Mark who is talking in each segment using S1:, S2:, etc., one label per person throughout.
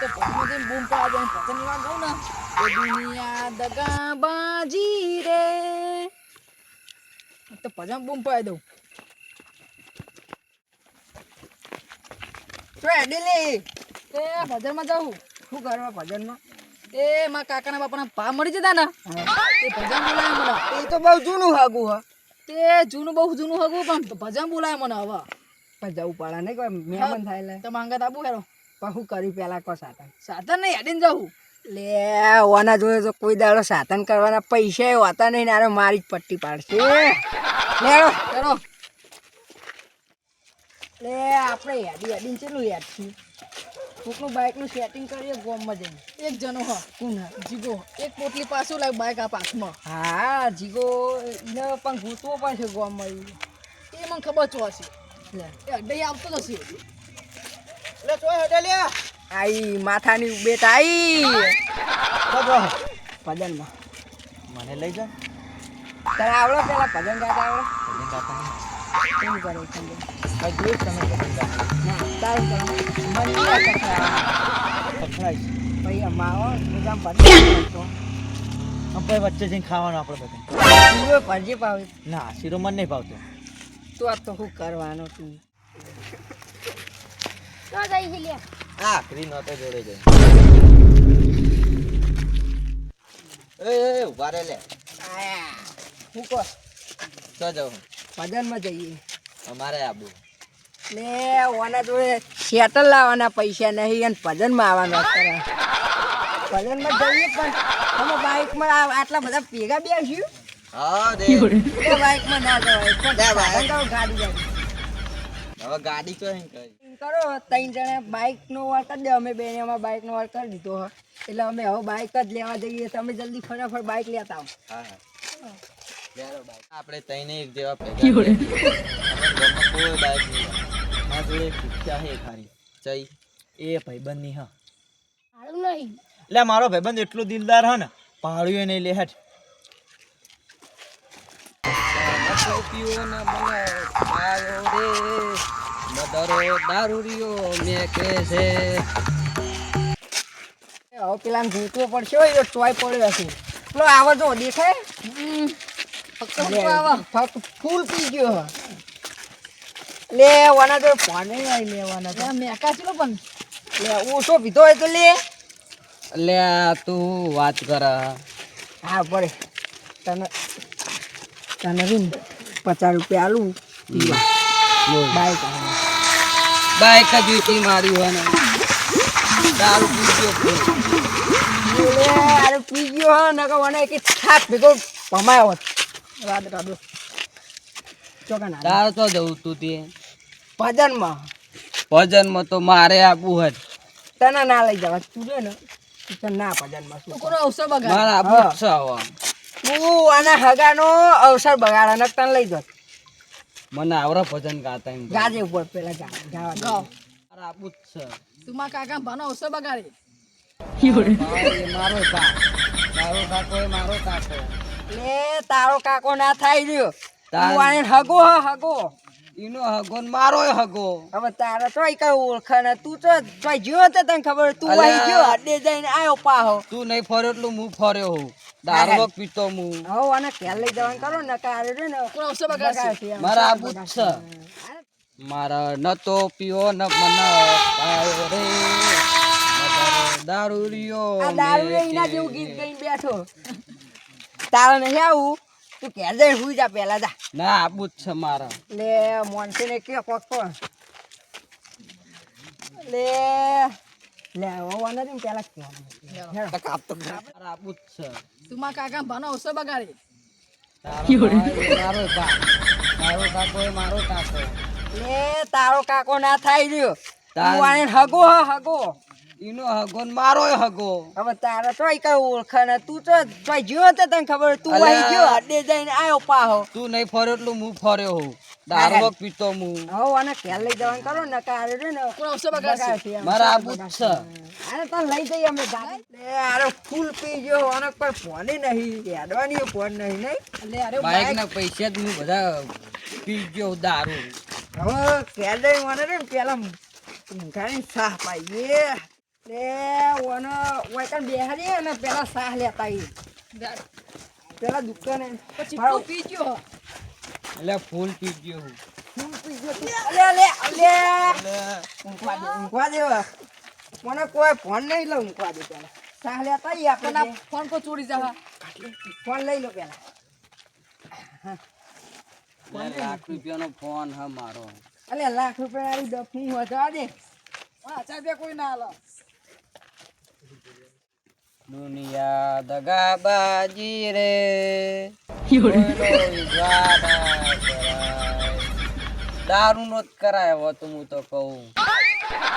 S1: તો પગમાં બૂમ પાડે પતંગ એવા ગાઉં ને એ દુનિયા દગાબાજી રે. તો ભજન બૂમ પાડી દઉં.
S2: તો એડી લે.
S1: એ ભજનમાં જાઉં.
S2: શું કરવા ભજનમાં?
S1: એ મારા કાકાના બાપાના પા મળી જતા ને. એ ભજન બોલાય મને.
S2: એ તો બહુ જૂનું હાગું હા.
S1: તે જૂનું બહુ જૂનું હાગુ પણ ભજન બોલાય મને હવે.
S2: પણ જવું પડે નહીં કોઈ મહેમાન થાય
S1: તો માંગત આબુ હેરો.
S2: પણ હું કરી પહેલાં કહો સાધન?
S1: સાધન નહીં, હેડીને જાઉં.
S2: લે, ઓના જોડે તો કોઈ દાડો સાધન કરવાના પૈસા હોતા નહીં ને મારી જ પટ્ટી પાડશે. લેડો
S1: ચલો
S2: લે, આપણે યાદી હેડીને ચેલું યાદ છીએ કોકનું બાઇકનું સેટિંગ કરીએ, ગોમમાં જઈને.
S1: એક જણો હ
S2: કુન
S1: જીગો એક પોટલી પાછું લાગ બાઈક આ પાછમાં.
S2: હા, જીગો, એને પણ ઘૂસવો પડશે ગોમમાં
S1: એ મને ખબર ચો છે
S2: લે
S1: અડ્ડે આવતો હશે
S2: લે ચોય હેડે લે. આઈ માથાની બેટ આઈ. ભજનમાં.
S3: મને લઈ જા.
S2: તારે આવડો પેલા ભજન ગાતા આવડે?
S3: ભજન ગાતા
S2: શું કરે સમજો?
S3: તમે ભજન ગાતા.
S2: તારું મને.
S3: પકડાઈશ
S2: ભાઈ અમાવો બધા ભજન.
S3: આપણે વચ્ચે જઈને ખાવાનું આપણે બધા.
S2: ભરજી પાવે
S3: ના શીરો મને નહીં ભાવતો.
S2: તું આ તો શું કરવાનો તું?
S3: હા ફ્રી નહોતો જોડે જાય એ એ ઊભા રે લે.
S2: હું કહો?
S3: તો જાઉં
S2: ભજનમાં જઈએ.
S3: અમારે આબુ.
S2: લે ઓના જોડે સેટલ લાવવાના પૈસા નહીં અને ભજનમાં આવવાના કરે ભજનમાં જઈએ પણ અમે બાઇકમાં માં આટલા બધા ભેગા બેસ્યું
S3: હા દે.
S2: બાઇકમાં ના જવાય.
S3: બાઈક.
S2: ગાડી જાય
S3: હવે ગાડી તો કઈ
S2: કરો. ત્રણ જણા બાઇક નો વાર કરી દે. અમે બેને અમારા બાઇક નો વાર કરી દીધો હ. એટલે અમે હવે બાઇક જ લેવા જઈએ તમે જલ્દી ફટાફટ બાઇક લેતા આવો.
S3: હા હા. આપણે તઈને એક જેવા ભેગા કોઈ બાઇક નહીં. મારા જોડે છે ખારી ચઈ એ ભાઈબંધની હા. એટલે મારો ભાઈબંધ એટલો દિલદાર હા ને. પાડ્યું નહીં લે હેઠ.
S2: એ હવે પેલા ભૂતવો પડશે હોય તો ચોય પડ્યો હશે. પેલો આવો જો દેખાય? ફૂલ પી ગયો. લે વાના તો પાને આવી લેવાના તો.
S1: મેકા ચલો પણ.
S2: લે ઓછો પીધો હોય તો લે.
S3: લે તું વાત કર.
S2: હા પડે. તને તને પચાસ રૂપિયા આલું. By bike.
S3: બાઈક જ વીટી મારી હોય દારૂ પી
S2: ગયો અરે પી ગયો હ નકર મને એક થાપ ભેગો ભમાયો હોત. રાત રાડો ચોકા ના.
S3: તાર તો જવું તું તે.
S2: ભજનમાં.
S3: ભજનમાં તો મારે આપવું હોય
S2: તને ના લઈ જવા. તું જો ને તું તને ના ભજનમાં શું
S1: કોનો અવસર બગાડ?
S3: મારા આપવું છે
S2: તું આના હગાનો અવસર બગાડ અને તને લઈ જાત
S3: મને આવરા ભજન ગાતા એમ
S2: ગાજે ઉપર પેલા ગા ગાવા દે.
S1: ગાઓ
S3: મારે જ છે.
S1: તું મારા કાકા ભાનો ઓસો બગાડે.
S3: મારો કા મારો કાકો એ મારો કાકો.
S2: લે તારો કાકો ના થાય રહ્યો. તું આને હગો હ હગો.
S3: ઈનો હગો ને મારો હગો.
S2: હવે તારે તોય કઈ ઓળખે ને તું તો તોય જ્યો તો તને ખબર તું
S3: અલ્યા.
S2: ગયો અડે જઈને આયો પાહો.
S3: તું નહીં ફર્યો એટલું હું ફર્યો હું દારૂ પીતો હું.
S2: હો અને ઘેર લઈ જવાનું કરો ને. કારે રે ને
S1: બગાડશે?
S2: બગાડશે એમ.
S3: મારે છે. મારા ન તો પીઓ ન મન પાયો રે. દારૂ રિયો
S2: આ દારૂ રે એના જેવું ગીત ગઈ બેઠો. તારા નહીં આવું. તું ઘેર જઈ હુઈ જા પેલા જા.
S3: ના આપવું છે મારા.
S2: લે મોનસી ને કે કોક કોણ. લે. લે નથી પેલા કહેવાનું.
S3: જ છે.
S1: તું મારા કાકા ભાનો બગાડે?
S3: તારો મારો કાકો એ મારો કાકો.
S2: લે તારો કાકો ના થાય રહ્યો.
S3: તાર-
S2: તું આને હગો હ હગો.
S3: ઈનો હગો ને મારો હગો.
S2: હવે તારા તોય કઈ ઓળખે ને તું તો તોય જ્યો તો તને ખબર તું. અહીં ગયો અડે જઈને આયો પાહો.
S3: તું નહીં ફર્યો એટલું હું ફર્યો હું. દારૂ પીતો હું.
S2: હો અને ઘેર લઈ જવાનું કરો ને. કારે રે ને
S3: મારા આબુ જ છે.
S2: અરે તો લઈ જઈએ અમે ગાડી. અરે ફૂલ પી ગયો. અને કોઈ ફોન નહીં. એડવાની ફોન નહીં નહીં?
S1: અરે
S3: બાઈક ના પૈસા જ હું બધા પી ગયો દારૂ.
S2: હવે ઘેર લઈ મને રે પેલા ઘણી સાફ પાઈએ લે ઓનો ઓય કણ બેહારી અને પેલા સાહ લેતા ઈ પેલા દુકાને
S1: પછી તું પી ગયો.
S3: એટલે ફૂલ પી ગયો હું.
S2: ફૂલ પી ગયો. અલે અલે અલે. ઊંઘવા દે ઊંઘવા દે. મને કોઈ ફોન નહીં લો ઊંઘવા દે પેલા. સાહ લેતા ઈ આપણે.
S1: ફોન કો ચોરી જવા.
S2: ફોન લઈ લો પેલા.
S3: લાખ રૂપિયાનો ફોન હ મારો.
S2: અલે લાખ રૂપિયા વાળી દફની જવા દે.
S1: હા ચાર બે કોઈ ના હાલો.
S3: દુનિયા દગાબાજી રે. દારૂ નો જ કરાય હવે તો હું તો કહું.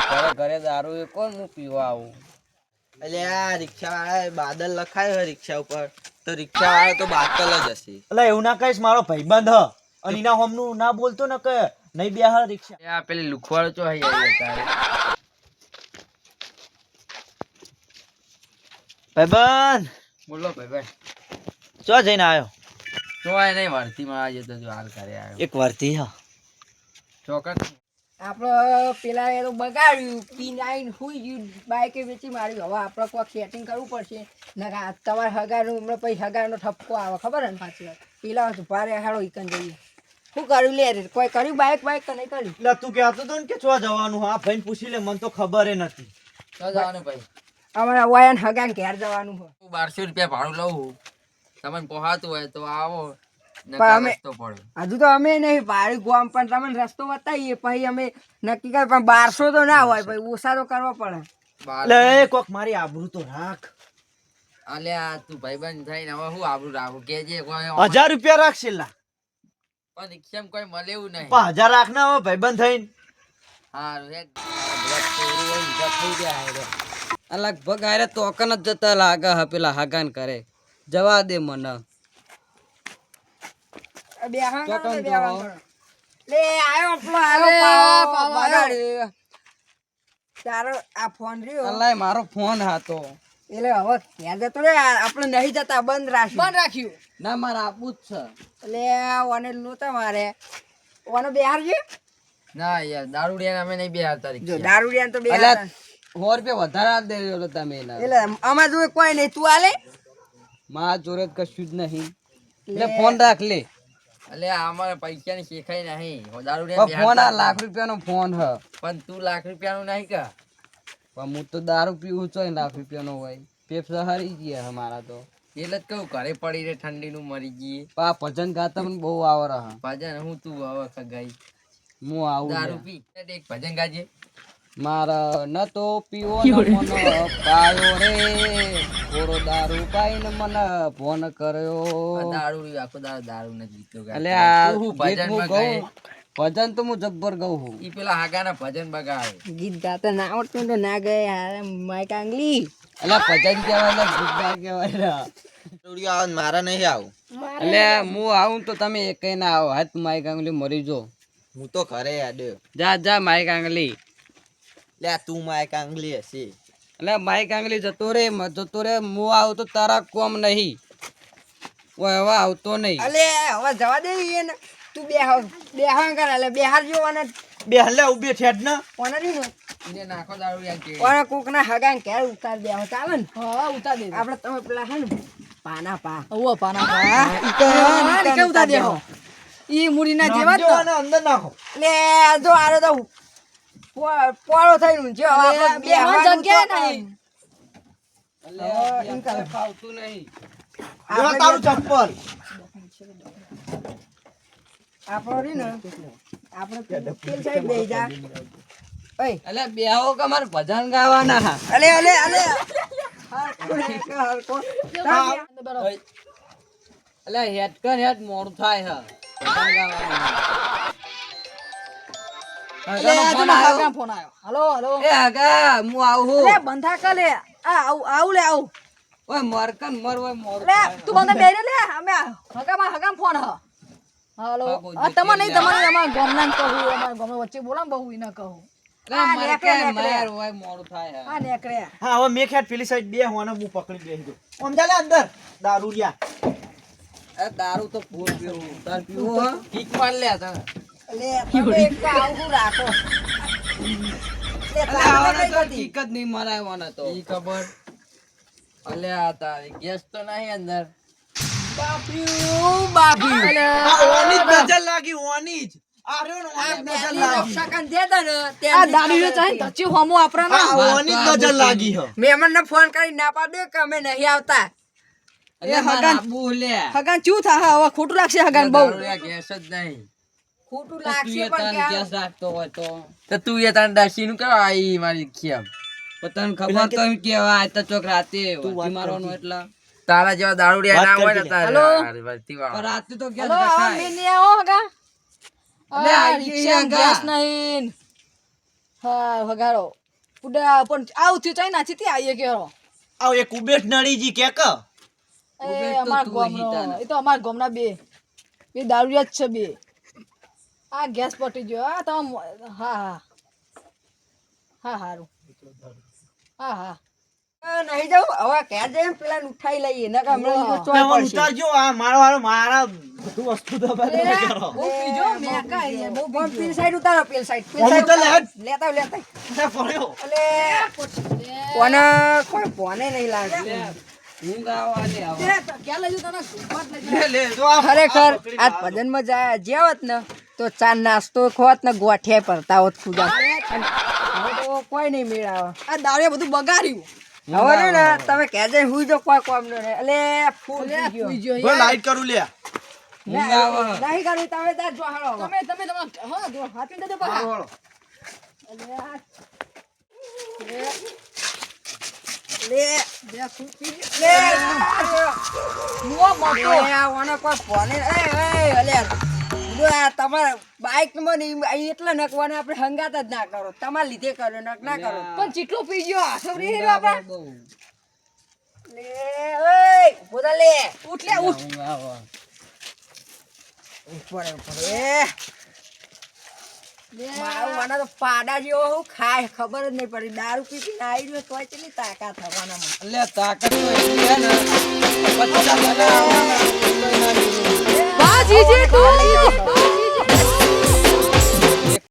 S3: ઘરે ઘરે દારૂ એ કોણ હું પીવા આવું?
S4: એટલે આ રિક્ષા વાળા બાદલ લખાયો હોય રિક્ષા ઉપર. તો રિક્ષા વાળા તો બાતલ જ હશે.
S5: એટલે એવું ના કહીશ મારો ભાઈબંધ હ. અને એના હોમનું ના બોલતો ને કે નહીં બે હા રિક્ષા
S3: આ પેલી લુખવાડો ચો હઈ તારે.
S5: ભાઈબંધ
S3: બોલો ભાઈ ભાઈ.
S5: ચો જઈને આવ્યો
S3: તો આ નહીં વર્તીમાં આજે તો જો હાલ કરે આવ્યો
S5: એક વર્તી હા.
S3: ચોકટ
S2: આપણો પેલા એનું બગાડ્યું પીને આવીને હુઈ ગયું બાઈકે વેચી માર્યું. હવે આપણે કોઈ સેટિંગ કરવું પડશે. નકા તમારે હગારનું હમણાં પછી હગારનો ઠપકો આવે ખબર ને પાછી? વાત પેલા ભારે હાડો ઈકન જઈએ. શું કર્યું લે રે? કોઈ કર્યું બાઈક બાઈક તો નહીં કર્યું?
S5: એટલે તું કહેતો હતો ને કે છો જવાનું હા ભાઈને પૂછી લે મને તો ખબર નથી.
S3: જવાનું ભાઈ.
S2: અમારે વાયન હગા ઘેર જવાનું હોય
S3: હું બારસો રૂપિયા ભાડું લઉં તમને પોહાતું હોય તો આવો
S2: હજુ તો અમે નહીં ભાડું ગોમ પણ તમને રસ્તો બતાવીએ પછી અમે નક્કી કરી પણ બારસો તો ના હોય પછી ઓછા તો કરવો પડે
S5: લે કોક મારી આબરૂ તો રાખ
S3: અલે આ તું ભાઈબંધ થઈને હવે હું આબરૂ રાખું કે જે
S5: હજાર રૂપિયા રાખ છેલ્લા
S3: પણ રિક્ષામાં કોઈ મળે એવું નહીં
S5: પણ હજાર રાખ ના હવે ભાઈબંધ થઈને
S3: હારું હેડ. આ લગભગ આરે તોકન જ જતા લાગે હ પેલા હગાન કરે. જવા દે મને.
S2: લે આયો આયો તારો આ ફોન રહ્યો.
S3: અલાય મારો ફોન હતો.
S2: એટલે હવે જતો રે આપણે નહીં જતા બંધ રાખ્યું.
S1: બંધ રાખ્યું.
S3: ના મારે આપવું જ છે.
S2: એટલે ઓને નહોતા મારે. ઓને બેહાર છે
S3: ના યાર દારૂડિયા અમે નહીં બેહારતા
S2: જો
S3: રિક્ષા.
S2: દારૂડિયાને તો બેહાર
S3: અલ્યા સો રૂપિયા વધારે આપ દેજો તમે
S2: એટલે આમાં જોડે કોઈ નહીં. તું આલે?
S3: મારા જોડે કશું જ નહીં. એટલે ફોન રાખ લે. એટલે અમારે પૈસા ની શેખાય નહીં ફોન આ લાખ રૂપિયાનો ફોન હ. પણ તું લાખ રૂપિયાનું નહીં કે પણ હું તો દારૂ પીવું છું લાખ રૂપિયાનો હોય. પેપ્સા હારી ગયા મારા તો. એટલે જ કહું ઘરે પડી રે ઠંડી નું મરી ગઈ પા ભજન ગાતા પણ બહુ આવર હ ભજન હું તું હવે ખગાઈ હું આવું દારૂ પી એક ભજન ગાજે. મારા ન તો પીવો મન પાયો રે. થોડો દારૂ પાઈને મને ફોન કર્યો. દારૂ આખો દારૂ દારૂ ને જીતો એટલે આ ભજન ગાઉં ભજન તો હું જબ્બર ગાઉં છું ઈ પેલા હાગાના ભજન બગાડે.
S2: ગીત ગાતા ના આવડતું તો ના ગયે હારે માઈક આંગલી
S3: એટલે ભજન કહેવાય ને ગીત ના કહેવાય
S4: ને મારા નહીં આવું.
S3: એટલે હું આવું તો તમે એક ના આવો. હાથ માઈક આંગલી મરી જો.
S4: હું તો ઘરે યાદ
S3: જા જા માઈક આંગલી
S4: લે તું માય કાંગલી હશે.
S3: એટલે માઈક આંગલી જતો રે મ- જતો રે હું આવું તો તારા કોમ નહીં. ઓય હવે આવતો નહીં.
S2: અલે હવે જવા દે એને. તું બે બે હાંગ કર એટલે બેહાર જો અને
S5: બે હલ્લે ઊભી ઠેડ ને.
S2: ઓને રહ્યું ને
S3: નાખો દારૂ યાર કે.
S2: ઓને કોક ના હગાન કે ઉતાર દે ચાલે ને.
S1: હા ઉતાર દે
S2: આપણે તમે પેલા હે ને પાના પા.
S1: ઓ પાના પા.
S2: ઈ તો
S1: હા, ને કેવું ઉતાર દેહો? ઈ જેવા.
S5: અંદર નાખો.
S2: લે જો આરો તો પો- થઈ થઈને છે હવે
S1: બે હાંગ
S2: જગ્યા
S1: નહીં.
S3: એટલે ફાવતું નહીં.
S5: આ તારું ચપ્પલ.
S2: આપણો રી ને આપણે પેલ સાઈડ બેહી જા. ઓય.
S3: એટલે બેહો કે મારે ભજન ગાવાના
S2: અલે અલે અલે.
S3: હેડ કર હેડ મોડું થાય હે. ભજન ગાવાનું
S1: ફોન આવ્યો. Hello hello.
S3: એ આગા હું આવું
S1: લે બંધા કર આ આવું આવું લે આવું.
S3: ઓય મરકન મર ઓય મોર.
S1: લે તું બંધા બેરે લે. અમે હગામાં હગામ ફોન હ. હાલો. આ તમારે નહીં તમારે અમારા ગામના કહું અમારા ગામના વચ્ચે બોલા બહુ એને કહું.
S3: મરકન માર ઓય મોડું થાય હે.
S1: આ નેકરે
S5: હા હવે મેં ખેડ પેલી સાઈડ બે હોને પકડી બેસી દઉં આમ ચાલે અંદર? દારૂ
S3: તો ફૂલ પીવું પીવું હે. કિક માર લે ગેસ તો નહીં અંદર.
S2: બાપર્યું, બાપર્યું.
S5: આ ઓની જ નજર લાગી ઓની જ. આ ને
S2: ફોન કરી ના પાડ્યો કે અમે નહીં આવતા.
S1: હગાન. ચૂ થા? હવે ખોટું લાગશે હગાન બહુ.
S3: ગેસ જ નહીં.
S2: ખોટું લાગશે પણ ક્યાં
S3: તો તું એ તાન દાસી નું કેવા આઈ મારી ખેમ
S1: તને ખબર તો એમ આ તો ચોક રાતે
S5: તું વાત
S1: મારવાનું. એટલે
S3: તારા જેવા દારૂડિયા ના હોય ને તારે
S1: હેલો?
S3: હારી
S1: રાતે તો ગેસ
S2: હલો, આવો ને આવો હગા?
S1: અલે,
S2: આ. ગેસ નહીં. હા, વગાડો. પુડા પણ આવ થયું ચાઈ નાચી થી આઈએ કે હરો.
S5: આવ એક ઉબેટ નળીજી કે ક
S2: એ
S1: તો
S2: અમાર
S1: તું
S2: ગામનો. એ તો અમાર ગોમના બે બે દારૂડિયા જ છે બે આ ગેસ પટી ગયો. આ તમે હા હા. હા હારું. હા હા. નહીં જાઉં? હવે ક્યાં જઈને પેલા ઉઠાઈ લઈએ નકર હમણાં ઈનો ચોય
S5: તમે
S2: પડશે.
S5: ઉતારજો આ મારો હારો મારા બધું વસ્તુ દબાઈ કરો.
S2: બહુ પીજો, મેં કાંઈ, બહુ પણ પેલી side ઉતારો, પેલી સાઈડ. પેલી. લેતા લેતા
S5: પડ્યો.
S2: અલે, કોને કોઈ ફોને નહીં
S5: લાગે? આ
S2: ખરેખર આજ ભજનમાં જાય જેવત ને. તો ચા નાસ્તો ખોત ને ગોઠિયા પડતા હોત પૂજા. તો કોઈ નહીં મેળાવે. આ દાળે બધું બગાડ્યું. હવે ને ને તમે કહેજે જો કોઈ કોમ ન રહે એટલે ફૂલ ગયો.
S5: લાઈટ કરું લે.
S2: નહીં કરવી તમે તાર જો હાલો તમે તમે તમે હા જો હાથી દે પા
S5: હાલો, હાલો.
S2: લે બે ફૂટી લે મુઓ મોટો એ ઓને કોઈ ફોન એ અલે. તમારા બાઈકમાં ઈ નકવાને આપણે હંગાત જ ના કરો. તમારે લીધે કરો નક ના કરો. પણ જેટલો પી ગયો આસો રે રે
S1: બાપા
S2: લે ઓય બોલા લે. ઉઠ લે ઉઠ. ઉપર ઉપર મને તો પાડા જેવો હું ખાય ખબર જ નહીં પડી. દારૂ પી પીને આવી રહ્યો તોય કેટલી તાકાત થવાના
S1: એટલે તાકાત 姐姐读了